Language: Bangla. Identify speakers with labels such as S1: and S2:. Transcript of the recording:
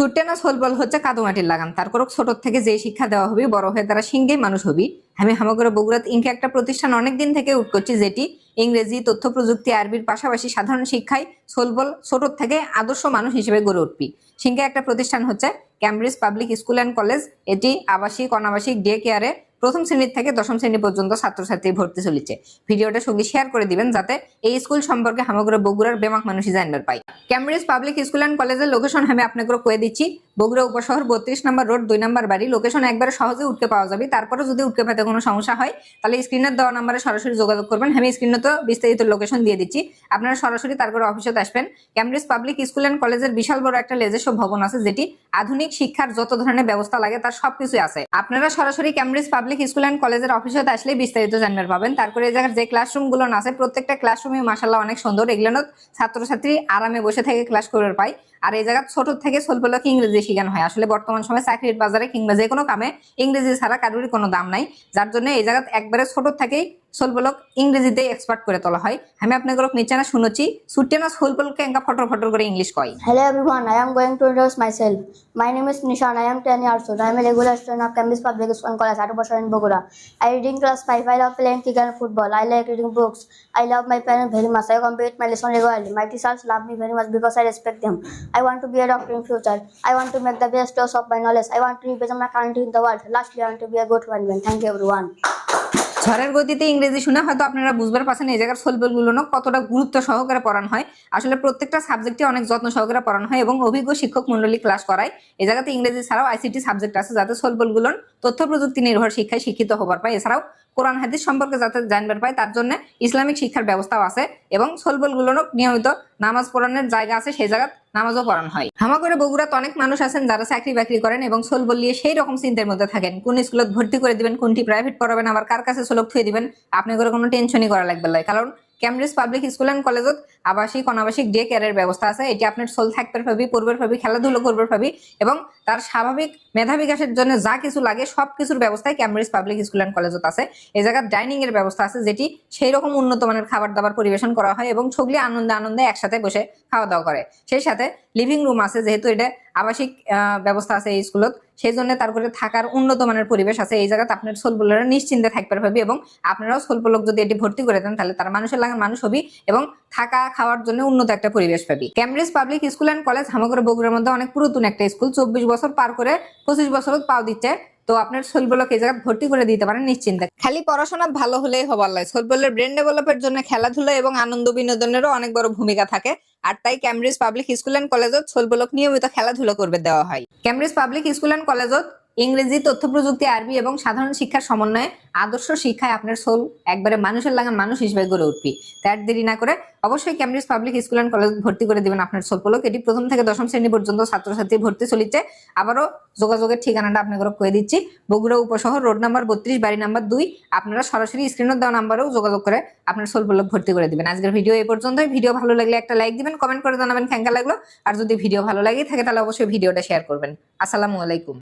S1: সুটেনা সোলবল হচ্ছে কাদুমাটির লাগান তারপর ছোট থেকে যে শিক্ষা দেওয়া হবে, বড় হয়ে তারা সিংহেই মানুষ হবি। আমি হামাগরে বগুড়াত ইঙ্কে একটা প্রতিষ্ঠান অনেক দিন থেকে উঠ করছি, যেটি ইংরেজি, তথ্য প্রযুক্তি, আরবির পাশাপাশি সাধারণ শিক্ষায় সোলবল ছোট থেকে আদর্শ মানুষ হিসেবে গড়ে উঠবি। সিংহে একটা প্রতিষ্ঠান হচ্ছে Cambridge public school and college এটি আবাসিক, অনাবাসিক ডে কেয়ারে প্রথম শ্রেণির থেকে দশম শ্রেণি পর্যন্ত ছাত্রছাত্রী ভর্তি চলেছে। ভিডিওটা সঙ্গে শেয়ার করে দিবেন যাতে এই স্কুল সম্পর্কে হামগ্র বগুড়ার বেমাক মানুষই জানবার পাই ক্যামব্রিজ পাবলিক স্কুল অ্যান্ড কলেজের লোকেশন আমি আপনাকে কয়ে দিচ্ছি। বগুড়া উপশহর বত্রিশ নম্বর রোড, দুই নম্বর বাড়ি। লোকেশন একবারে সহজে উঠতে পাওয়া যাবে। তারপরে যদি উঠতে পেতে কোনো সমস্যা হয়, তাহলে স্ক্রিনের দেওয়া নাম্বারে সরাসরি যোগাযোগ করবেন। আমি স্ক্রিনে তো বিস্তারিত লোকেশন দিয়ে দিচ্ছি। আপনারা সরাসরি তারপরে অফিসে আসবেন। ক্যামব্রিজ পাবলিক স্কুল অ্যান্ড কলেজের বিশাল বড় একটা লেজেস্ব ভবন আছে, যেটি আধুনিক শিক্ষার যত ধরনের ব্যবস্থা লাগে, তার সবকিছু আছে। আপনারা সরাসরি ক্যামব্রিজ পাবলিক স্কুল অ্যান্ড কলেজের অফিসে আসলে বিস্তারিত জানবার পাবেন। তারপরে এই জায়গার যে ক্লাসরুমগুলো আছে, প্রত্যেকটা ক্লাসরুমে মাসাল্লাহ অনেক সুন্দর। এগুলো ছাত্রছাত্রী আরামে বসে থেকে ক্লাস করে পায়। আর এই জায়গা ছোট থেকে ছোটবেলাকে ইংরেজি শেখানো হয়। আসলে বর্তমান সময় চাকরির বাজারে কিংবা যে কোনো কামে ইংরেজি ছাড়া কারোরই কোনো দাম নাই। যার জন্য এই জায়গা একবারে ছোট থেকেই সোলবলক ইংরেজিতে এক্সপার্ট করে তোলা হয় আমি আপনাদের নিচে না শুনেছি সুটে না সোলবলকে এঙ্কা ফটর ফটর করে ইংলিশ কয়
S2: Hello everyone, I am going to introduce myself. My name is Nishan. I am 10 years old. I am a regular student of Cambridge Public School and College, Atubasar in Bogura. I read in class 5. I love playing cricket and football. I like reading books. I love my parents very much. I complete my lesson regularly. My teachers love me very much because I respect them. I want to be a doctor in future. I want to make the best use of my knowledge. I want to represent my country in the world. Lastly, I want to be a good one. Thank you everyone.
S1: ঝড়ের গতিতে ইংরেজি শুনে হয়তো আপনারা বুঝবার পারছেন এই জায়গার সোলবেলগুলো কতটা গুরুত্ব সহকারে পড়ানো হয়। আসলে প্রত্যেকটা সাবজেক্টে অনেক যত্ন সহকারে পড়ানো হয় এবং অভিজ্ঞ শিক্ষক মন্ডলী ক্লাস করায়। এই জায়গাতে ইংরেজি ছাড়াও আইসিটি সাবজেক্ট আছে যাতে সলবেলগুলো তথ্য প্রযুক্তি নির্ভর শিক্ষায় শিক্ষিত হবার পায়। এছাড়াও কোরআন হাদিস সম্পর্কে যাতে জানবার পায়, তার জন্য ইসলামিক শিক্ষার ব্যবস্থাও আছে এবং সোলবলগুলো নিয়মিত নামাজ পড়ানোর জায়গা আছে, সেই জায়গা নামাজও পড়ানো হয়। হামাগড়ে বগুড়াতে অনেক মানুষ আছেন যারা চাকরি বাকরি করেন এবং সলবল নিয়ে সেই রকম চিন্তার মধ্যে থাকেন। কোন স্কুলত ভর্তি করে দিবেন, কোনটি প্রাইভেট পড়াবেন, আবার কার কাছে সোলক থুয়ে দিবেন করে কোনো টেনশনই করা লাগবে কারণ ক্যামব্রিজ পাবলিক স্কুল অ্যান্ড কলেজত আবাসিক, অনাবাসিক ডে কেয়ারের ব্যবস্থা আছে। এটি আপনার সোল থাকতে পাবি পড়বে পাবি খেলাধুলো করবে পাবি এবং তার স্বাভাবিক মেধা বিকাশের জন্য যা কিছু লাগে সব কিছুর ব্যবস্থায় ক্যামব্রিজ পাবলিক স্কুল অ্যান্ড কলেজত আছে। এই জায়গার ডাইনিং এর ব্যবস্থা আছে যেটি সেই রকম উন্নত মানের খাবার দাবার পরিবেশন করা হয় এবং ছগলি আনন্দে আনন্দে একসাথে বসে খাওয়া দাওয়া করে। সেই সাথে লিভিং রুম আছে যেহেতু এটা আবাসিক ব্যবস্থা আছে এই স্কুলত। সেই জন্য তারপরে থাকার উন্নত মানের পরিবেশ আছে এই জায়গাতে। আপনার সোলপোলরা নিশ্চিন্তে থাকতে পারবে এবং আপনারাও সোলপোলক যদি এটি ভর্তি করে দেন, তাহলে তারা মানুষের লাগান মানুষ হবি এবং থাকা খাওয়ার জন্য উন্নত একটা পরিবেশ পাবি। Cambridge public school and college হামাগড়ে বগুড়ার মধ্যে অনেক পুরাতন একটা স্কুল, চব্বিশ বছর পার করে পঁচিশ বছর পাও দিচ্ছে। তো আপনার সোলবলক এই জায়গায় ভর্তি করে দিতে পারেন নিশ্চিন্তে। খালি পড়াশোনা ভালো হলেই হবার নয় সোলবলের ব্রেন ডেভেলপের জন্য খেলাধুলা এবং আনন্দ বিনোদনেরও অনেক বড় ভূমিকা থাকে। আর তাই ক্যামব্রিজ পাবলিক স্কুল অ্যান্ড কলেজত ছোলবলক নিয়মিত খেলাধুলা করবে দেওয়া হয়। ক্যামব্রিজ পাবলিক স্কুল অ্যান্ড কলেজত ইংরেজি তথ্য প্রযুক্তি আরবি এবং সাধারণ শিক্ষার সমন্বয়ে আদর্শ শিক্ষায় আপনার সোল একবারে মানুষের লাগান মানুষ হিসেবে গড়ে উঠবি। তার দেরি না করে অবশ্যই Cambridge public school and college ভর্তি করে দিবেন আপনার সোলপলক এটি প্রথম থেকে দশম শ্রেণি পর্যন্ত ছাত্রছাত্রী ভর্তি চলিছে আবারও যোগাযোগের ঠিকানাটা আপনাকে কয়ে দিচ্ছি। বগুড়া উপশহর, রোড নাম্বার বত্রিশ, বাড়ি নাম্বার দুই। আপনারা সরাসরি স্ক্রিনের দেওয়া নাম্বারেও যোগাযোগ করে আপনার সোলপলক ভর্তি করে দিবেন। আজকের ভিডিও এই পর্যন্তই। ভিডিও ভালো লাগলে একটা লাইক দিবেন কমেন্ট করে জানাবেন কেঙ্কা লাগল। আর যদি ভিডিও ভালো লাগে থাকে, তাহলে অবশ্যই ভিডিওটা শেয়ার করবেন। আসসালামু আলাইকুম।